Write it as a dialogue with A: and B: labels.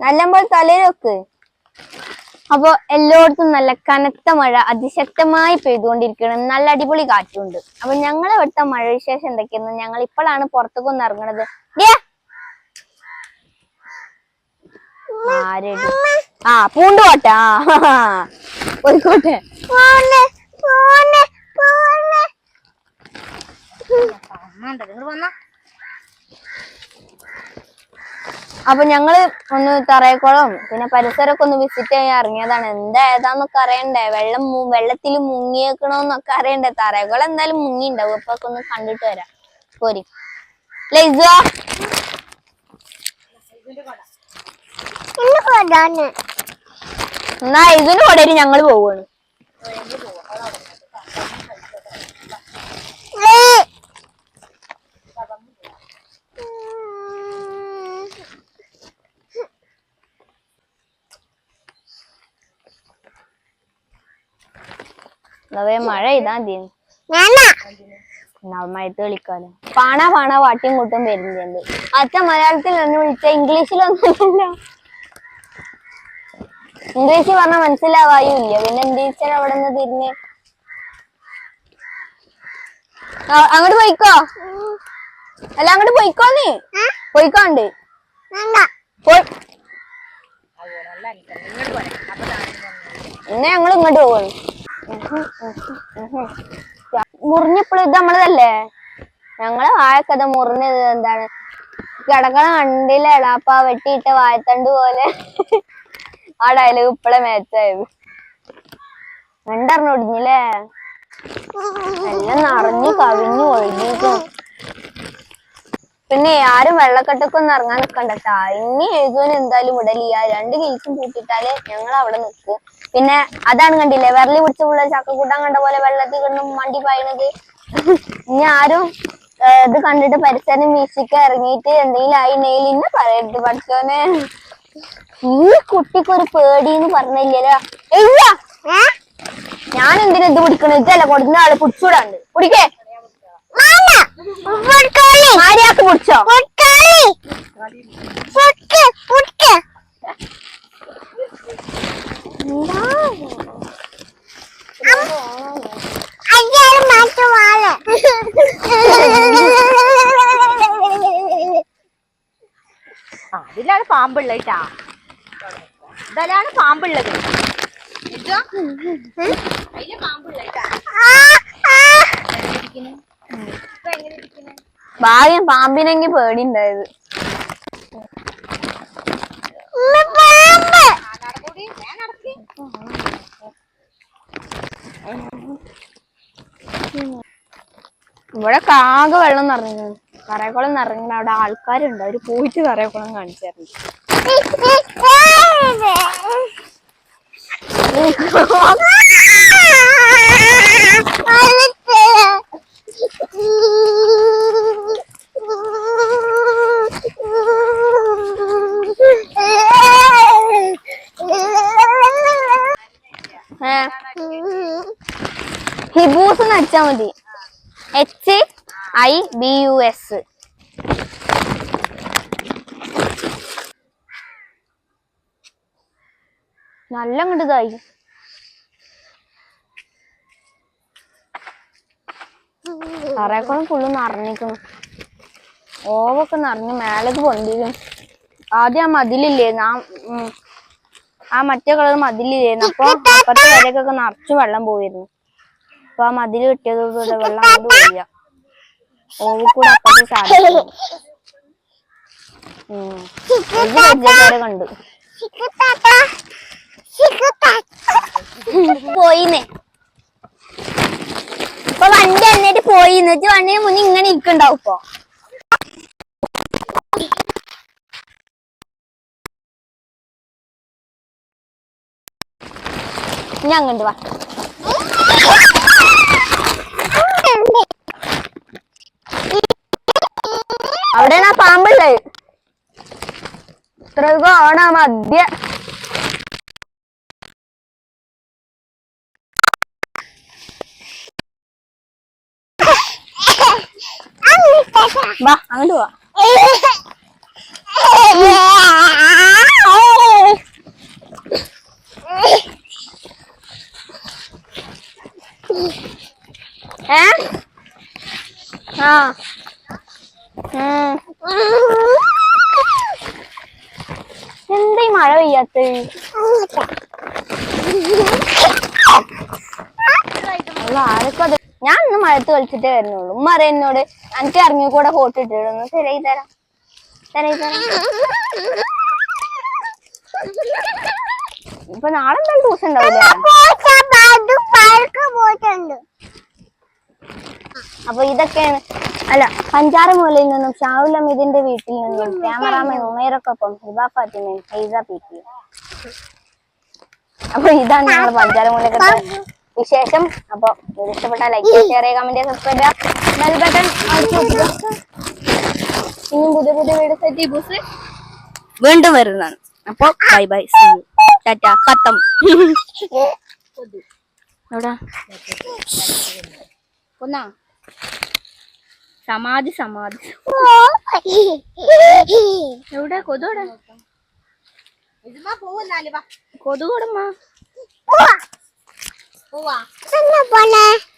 A: നല്ലമ്പോൾ തലയിൽ വെക്ക്. അപ്പൊ എല്ലായിടത്തും നല്ല കനത്ത മഴ അതിശക്തമായി പെയ്തുകൊണ്ടിരിക്കണം നല്ല അടിപൊളി കാറ്റുണ്ട്. അപ്പൊ ഞങ്ങളെ ഇവിടുത്തെ മഴ വിശേഷം എന്തൊക്കെയെന്ന് ഞങ്ങൾ ഇപ്പോഴാണ് പുറത്തേക്ക് ഒന്ന് ഇറങ്ങണത്? ആ പൂണ്ടുകോട്ടെ. ആ പോയിക്കോട്ടെ. അപ്പൊ ഞങ്ങൾ ഒന്ന് തറയക്കുളം പിന്നെ പരിസരമൊക്കെ ഒന്ന് വിസിറ്റ് ചെയ്യാൻ ഇറങ്ങിയതാണ്. എന്താ ഏതാന്നൊക്കെ അറിയണ്ടേ? വെള്ളം വെള്ളത്തിൽ മുങ്ങിയേക്കണോന്നൊക്കെ അറിയണ്ടേ? തറയക്കുളം എന്തായാലും മുങ്ങി ഉണ്ടാവും അപ്പൊ ഒന്ന് കണ്ടിട്ട് വരാം. പോരി. എന്നാ ഇതിന് കൊടേരി ഞങ്ങൾ പോവാണ്? അതേ മഴ ഇതാ തീരുന്നു മഴത്ത് കളിക്കാലോ പാണ പാണ വാട്ടിയും കൂട്ടും വരുന്നുണ്ട്. അച്ഛൻ മലയാളത്തിൽ ഒന്ന് വിളിച്ച ഇംഗ്ലീഷിലൊന്നും ഇംഗ്ലീഷ് പറഞ്ഞാൽ മനസ്സിലാവായും ഇല്ല പിന്നെ എന്ത് ടീച്ചർ അവിടെ നിന്ന് തിരിഞ്ഞ്? അങ്ങോട്ട് പോയിക്കോ. അല്ല അങ്ങോട്ട് പോയിക്കോ നീ. പോയിക്കോണ്ട് പോയി. എന്നാ ഞങ്ങൾ ഇങ്ങോട്ട് പോവാണ് മുറിഞ്ഞപ്പോഴും ഇത് നമ്മളതല്ലേ? ഞങ്ങളെ വാഴക്കഥ മുറിഞ്ഞത് എന്താണ്? കിടക്കണ കണ്ടില്ല എളാപ്പ വെട്ടിയിട്ട വാഴത്തണ്ട് പോലെ. ആ ഡയലോഗ് ഇപ്പളെ മേച്ചായത് രണ്ടറിഞ്ഞൊടിഞ്ഞില്ലേ എല്ലാം നിറഞ്ഞു കവിഞ്ഞു ഒഴുകിക്കും പിന്നെ ആരും വെള്ളക്കെട്ടൊക്കൊന്നും ഇറങ്ങാൻ നിക്കണ്ടട്ടാ ഇനി എഴുതുവിന് എന്തായാലും വിടലില്ല. രണ്ട് ഗേറ്റും പൂട്ടിട്ടാൽ ഞങ്ങൾ അവിടെ നിൽക്കും പിന്നെ അതാണ് കണ്ടില്ലേ വിരലി പിടിച്ച പിള്ളേർ ചക്കക്കൂട്ടാൻ കണ്ട പോലെ വെള്ളത്തിൽ കിടന്നും മണ്ടി പായണത് ഇനി ആരും ഇത് കണ്ടിട്ട് പരിസരം വീക്ഷിക്ക ഇറങ്ങിയിട്ട് എന്തെങ്കിലും ആയി നെയിൽ ഇന്നെ പറയരുത് പഠിച്ചോനെ ഈ കുട്ടിക്കൊരു പേടി എന്ന് പറഞ്ഞില്ലല്ലോ. ഇല്ല. ഞാൻ എന്തിനാ ഇത് പിടിക്കണ ഇതല്ല കൊടുക്കുന്ന ആൾ. പിടിച്ചൂടാണ്ട്. പിടിക്കേ.
B: ആ, ഇതിലാണ് പാമ്പുള്ളത് കേട്ടാ ഇതിലാണ് പാമ്പുള്ളത്?
A: ഭാഗ്യം പാമ്പിനെങ്കി പേടിണ്ടായത്.
B: ഞാൻ നടക്ക്.
A: ഇവിടെ കാകെ വെള്ളം നിറഞ്ഞു. കറയക്കുളം നിറഞ്ഞ അവിടെ ആൾക്കാരുണ്ട്. അവർ പോയിട്ട് കറയക്കുളം കാണിച്ചായിരുന്നു. ഏ? ഹിബൂസ് നടിച്ചാ മതി. H I B U S നല്ല അങ്ങോട്ട് ഇതായി ഫുള്ള് നിറഞ്ഞിക്കുന്നു ഓവൊക്കെ നിറഞ്ഞ് മേലേക്ക് പൊന്തിരും ആദ്യം ആ മതിലില്ലേന്ന് ആ ആ മറ്റേ കളർ മതിലില്ലേന്ന് അപ്പൊ അപ്പുറത്തെ വരക്കൊക്കെ നിറച്ചു വെള്ളം പോയിരുന്നു. അപ്പൊ ആ മതിൽ കിട്ടിയതോടുകൂടെ വെള്ളം അങ്ങോട്ട് ഒഴിയ ഓവ് കൂടെ അപ്പുറത്ത് ചാടി ഉം. ഇത് പരിചയക്കാരെ കണ്ടു. പോയിന്നേ. ഇപ്പൊ വണ്ടി എന്നിട്ട് പോയി. എന്നിട്ട് വണ്ടിന് മുന്നിൽ ഇങ്ങനെ ഇരിക്കണ്ടാവും ഇപ്പൊ. ഞാൻ അങ്ങോട്ട് വാ. പാമ്പുള്ളത് ത്രികോണ മധ്യ അങ്ങോട്ട് പോവാ ഏ? ആ. എന്താ മഴ പെയ്യാത്ത? ഞാൻ ഇന്ന് മഴത്ത് കളിച്ചിട്ടേ വരുന്നുള്ളൂ. ഉമ്മ അറിയുന്നോട് എനിക്ക് ഇറങ്ങി കൂടെ ഫോട്ടോ ഇട്ടിടുന്നു. ശരിയായി തരാം. ശരിയായി തരാം. ഇപ്പൊ നാളെ എന്തായാലും ദിവസം ഉണ്ടാവില്ല? അപ്പൊ ഇതൊക്കെയാണ് അല്ല പഞ്ചാരമൂലയിൽ നിന്നും ഷാവുൽ അമീദിന്റെ വീട്ടിൽ നിന്നും ക്യാമറാമാൻ ഉമേറൊക്കൊപ്പം ഹിബ ഫാത്തിമയും ഹൈസ പി ടി അപ്പൊ ഇതാണ് ഞങ്ങൾ പഞ്ചാരമൂലൊക്കെ വിശേഷം. അപ്പൊ ഇഷ്ടപ്പെട്ട ലൈക്ക് ഷെയർ ചെയ്യുക കമന്റ് സബ്സ്ക്രൈബ് ചെയ്യുക. ബെൽ ബട്ടൺ ഇനിയും പുതിയ പുതിയ വീഡിയോ സെറ്റ് ബൂസ് വീണ്ടും വരുന്നതാണ്. അപ്പൊ ബൈ ബൈ ടാറ്റ ഖത്തം എവിടാ? ഒന്നാ സമാധി സമാധി. എവിടെ?
B: വാ.
A: കൊതുകൊടുമ്മ
B: പോവാ.
C: iki